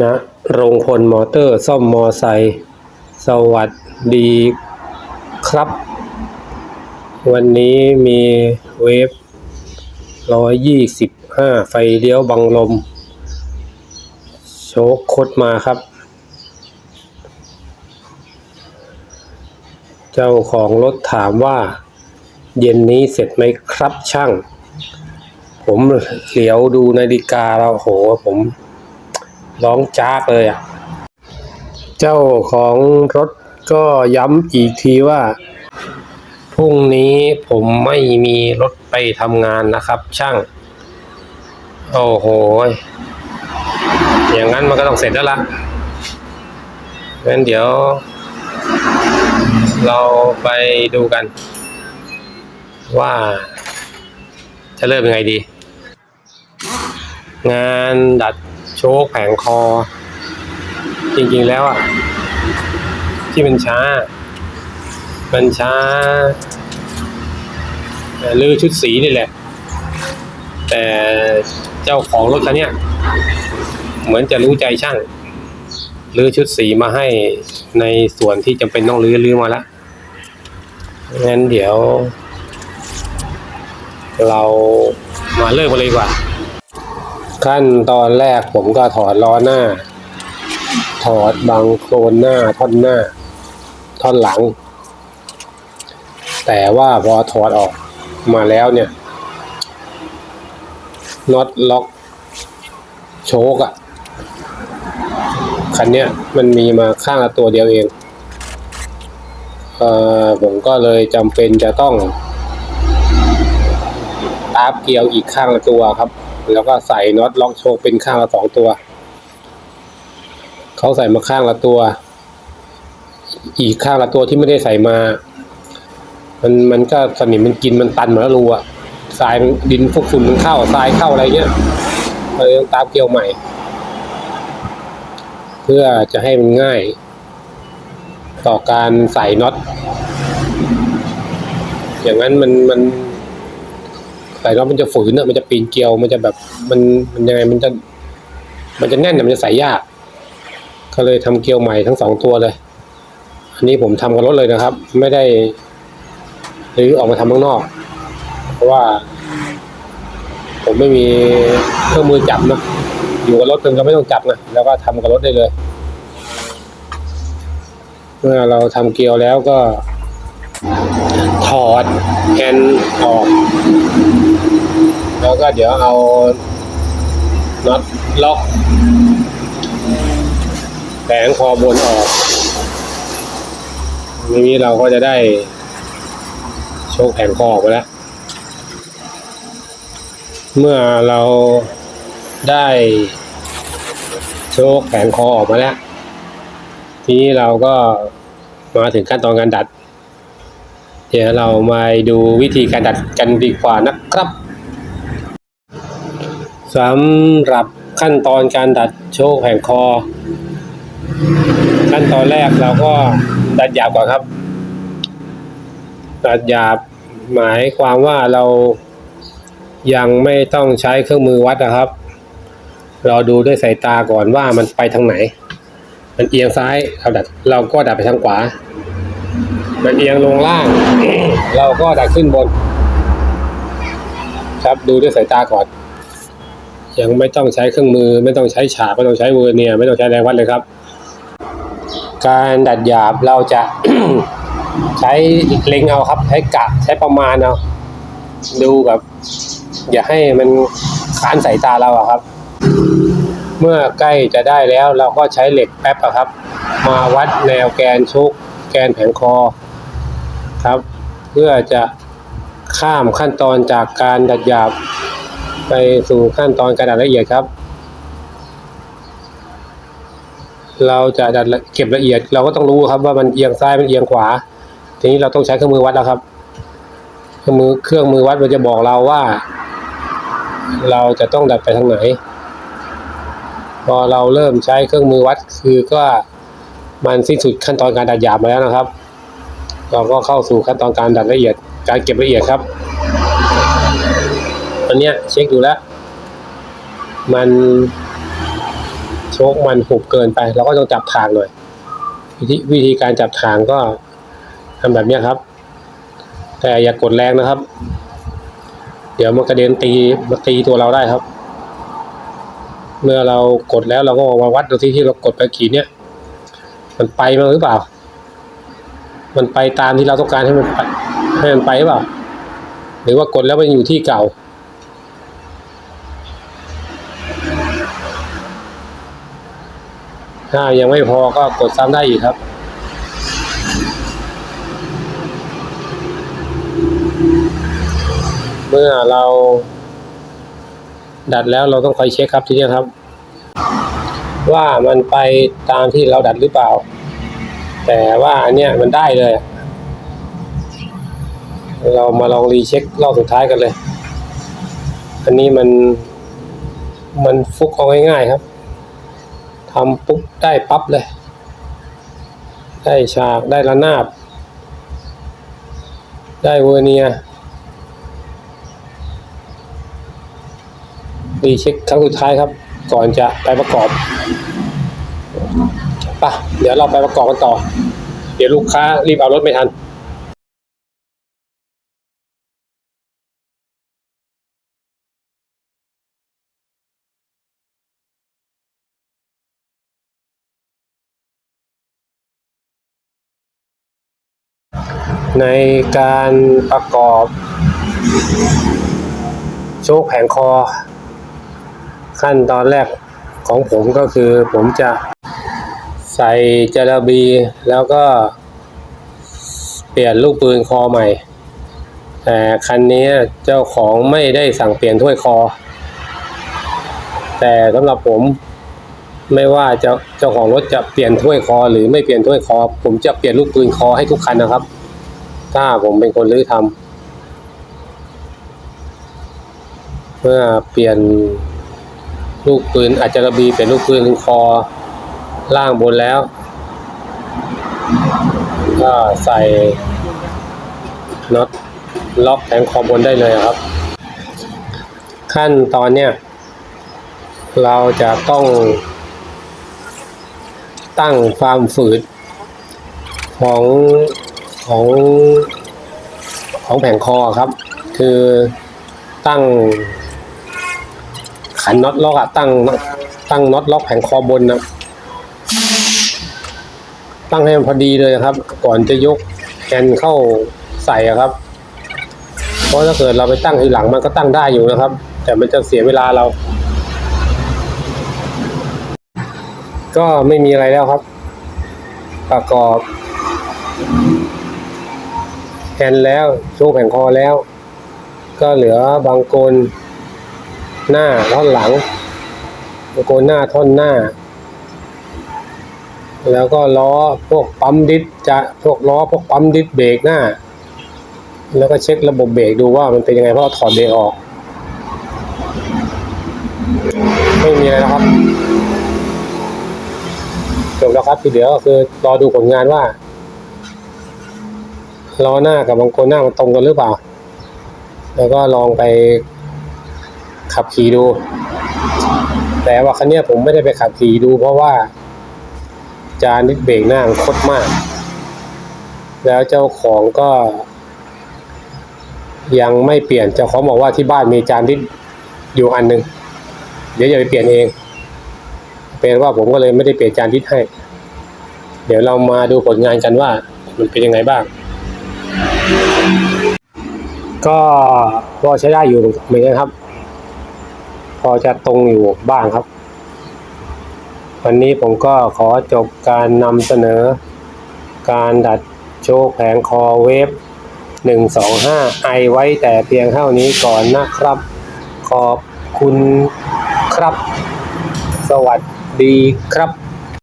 นะโรงพลมอเตอร์ซ่อมมอไซค์สวัสดีครับ วันนี้มีเวฟร้อยยี่สิบห้าไฟเลี้ยวบังลม โชคคดมาครับ เจ้าของรถถามว่า เย็นนี้เสร็จไหมครับช่าง ผมเหลียวดูนาฬิกาแล้วโหผม ร้องจากเลยอะ เจ้าของรถก็ย้ำอีกทีว่าพรุ่งนี้ผมไม่มีรถไปทำงานนะครับ ช่าง โอ้โห อย่างนั้นมันก็ต้องเสร็จแล้วล่ะงั้นเดี๋ยว เราไปดูกัน ว่าจะเริ่มยังไงดี งานดัด ชคแผงคอ จริงๆแล้วอะ ที่มันช้า มันช้าลือชุดสีนี่แหละ แต่เจ้าของรถคันนี้เหมือนจะรู้ใจช่างลื้อชุดสีมาให้ในส่วนที่จำเป็นต้องลื้อลื้อมาแล้วงั้นเดี๋ยว เรามาเริ่มกันเลยดีกว่า ขั้นตอนแรกผมก็ถอดล้อหน้า ถอดบังโครนหน้าท่อนหน้า ท่อนหลัง แต่ว่าพอถอดออกมาแล้วเนี่ยน็อตล็อกโชกอะ่ะคันเนี้ยมันมีมาข้างละตัวเดียวเองเออผมก็เลยจำเป็นจะต้องตาบเกลียวอีกข้างละตัวครับ แล้วก็ใส่น็อตล็อกโชกเป็นข้างละสองตัว เขาใส่มาข้างละตัว อีกข้างละตัวที่ไม่ได้ใส่มา มันมันก็สนิมมันกินมันตันหมดแล้วรูอะทรายดินพวกฝุ่นมันเข้าทรายเข้าอะไรเงี้ยเลยต้องตาบเกลียวใหม่ เพื่อจะให้มันง่าย ต่อการใส่น็อตอย่างนั้นมันมัน ใส่น็อตมันจะฝืนอะมันจะปีนเกลียวมันจะแบบมันมันยังไงมันจะ มันจะแน่นอะมันจะใส่ยาก ก็เลยทำเกลียวใหม่ทั้งสองตัวเลย อันนี้ผมทำกับรถเลยนะครับ ไม่ได้หรือออกมาทำข้างนอก เพราะว่า ผมไม่มีเครื่องมือจับนะอยู่กับรถเพิ่งก็ไม่ต้องจับนะแล้วก็ทำกับรถได้เลย เมื่อเราทำเกลียวแล้วก็ถอดแอนออก แล้วก็เดี๋ยวเอาน็อตล็อกแผงคอบนออกทีนี้เราก็จะได้โชคแผงคอออกมาแล้ว เมื่อเราได้โชคแผงคอออกมาแล้ว ทีนี้เราก็มาถึงขั้นตอนการดัด เดี๋ยวเรามาดูวิธีการดัดกันดีกว่านะครับ สำหรับขั้นตอนการดัดโชคแผงคอ ขั้นตอนแรกเราก็ดัดหยาบก่อนครับ ดัดหยาบหมายความว่าเรายังไม่ต้องใช้เครื่องมือวัดนะครับ เราดูด้วยสายตาก่อนว่ามันไปทางไหน มันเอียงซ้ายเราดัดเราก็ดัดไปทางขวา มันเอียงลงล่าง เราก็ดัดขึ้นบน ครับดูด้วยสายตาก่อน ยังไม่ต้องใช้เครื่องมือ ไม่ต้องใช้ฉากไม่ต้องใช้เวอร์เนียไม่ต้องใช้แรงวัดเลยครับ การดัดหยาบเราจะใช้เล็งเอาครับ ใช้กะใช้ประมาณเอาดูแบบ อย่าให้มันขานสายตาเราอะครับ เมื่อใกล้จะได้แล้วเราก็ใช้เหล็กแป๊บอะครับ มาวัดแนวแกนชุกแกนแผงคอครับ เพื่อจะข้ามขั้นตอนจากการดัดหยาบ ไปสู่ขั้นตอนการดัดละเอียดครับ เราจะดัดเก็บละเอียด เราก็ต้องรู้ครับว่ามันเอียงซ้ายมันเอียงขวา ทีนี้เราต้องใช้เครื่องมือวัดแล้วครับ เครื่องมือเครื่องมือวัดมันจะบอกเราว่า เราจะต้องดัดไปทางไหน พอเราเริ่มใช้เครื่องมือวัดคือก็มันสิ้นสุดขั้นตอนการดัดหยาบมาแล้วนะครับ เราก็เข้าสู่ขั้นตอนการดัดละเอียด การเก็บละเอียดครับ ตอนเนี้ยเช็คดูแล้ว มันโชคมันหุบเกินไป เราก็ต้องจับทางหน่อยวิธีวิธีการจับทางก็ทำแบบเนี้ยครับ แต่อย่ากดแรงนะครับ เดี๋ยวมันกระเด็นตีมาตีตัวเราได้ครับ เมื่อเรากดแล้วเราก็มาวัดดูที่ที่เรากดไปขีดเนี้ยมันไปมั้งหรือเปล่า มันไปตามที่เราต้องการให้มันให้มันไปหรือเปล่า หรือว่ากดแล้วมันอยู่ที่เก่า ถ้ายังไม่พอก็กดซ้ำได้อีกครับ เมื่อเราดัดแล้วเราต้องคอยเช็คครับทีนี้ครับ ว่ามันไปตามที่เราดัดหรือเปล่า แต่ว่าอันเนี้ยมันได้เลย เรามาลองรีเช็ครอบสุดท้ายกันเลย อันนี้มันมันฟุกเอาง่ายๆครับ ทำปุ๊บได้ปั๊บเลย ได้ฉากได้ระนาบ ได้เวอร์เนียรีเช็คครั้งสุดท้ายครับ ก่อนจะไปประกอบไปะเดี๋ยวเราไปประกอบกันต่อ เดี๋ยวลูกค้ารีบเอารถไม่ทัน ในการประกอบโชคแผงคอ ขั้นตอนแรกของผมก็คือผมจะใส่จาระบีแล้วก็เปลี่ยนลูกปืนคอใหม่ แต่คันนี้เจ้าของไม่ได้สั่งเปลี่ยนถ้วยคอ แต่สำหรับผมไม่ว่าเจ้าเจ้าของรถจะเปลี่ยนถ้วยคอ หรือไม่เปลี่ยนถ้วยคอ ผมจะเปลี่ยนลูกปืนคอให้ทุกคันนะครับ ถ้าผมเป็นคนรื้อทำเมื่อเปลี่ยนลูกปืนอาจจะระบีเปลี่ยนลูกปืนคอล่างบนแล้ว ก็ใส่น็อตล็อกแผงคอบนได้เลยครับ ขั้นตอนเนี้ยเราจะต้องตั้งความฝืดของ ของของแผงคอครับ คือตั้ง ขันน็อตล็อกอะตั้งตั้งน็อตล็อกแผงคอบนนะตั้งให้มันพอดีเลยครับ ก่อนจะยกแฮนด์เข้าใส่ครับ เพราะถ้าเกิดเราไปตั้งทีหลังมันก็ตั้งได้อยู่นะครับ แต่มันจะเสียเวลาเรา ก็ไม่มีอะไรแล้วครับ ประกอบ นด์แล้วโชว์แผงคอแล้ว ก็เหลือบางโกนหน้าท่อนหลังบางโกนหน้าท่อนหน้า แล้วก็ล้อพวกปั๊มดิสจะพวกล้อพวกปั๊มดิสเบรกหน้า แล้วก็เช็คระบบเบรกดูว่ามันเป็นยังไงเพราะถอดเบรกออกไม่มีอะไรแล้วครับจบแล้วครับทีเดียวก็คือรอดูผลงานว่า ล้อหน้ากับบางคนหน้ามันตรงกันหรือเปล่า แล้วก็ลองไปขับขี่ดู แต่ว่าคันนี้ผมไม่ได้ไปขับขี่ดู เพราะว่า จานนิดเบรกหน้ามันคดมาก แล้วเจ้าของก็ ยังไม่เปลี่ยนเจ้าของบอกว่าที่บ้านมีจานที่อยู่อันหนึ่งเดี๋ยวจะไปเปลี่ยนเองเป็นว่าผมก็เลยไม่ได้เปลี่ยนจานทิศให้ เดี๋ยวเรามาดูผลงานกันว่ามันเป็นยังไงบ้าง ก็พอใช้ได้อยู่เหมือนกันครับ พอจะตรงอยู่บ้างครับ วันนี้ผมก็ขอจบการนำเสนอ การดัดโชว์แผงคอเวฟหนึ่งสองห้าไอไว้แต่เพียงเท่านี้ก่อนนะครับ ขอบคุณครับ สวัสดีครับ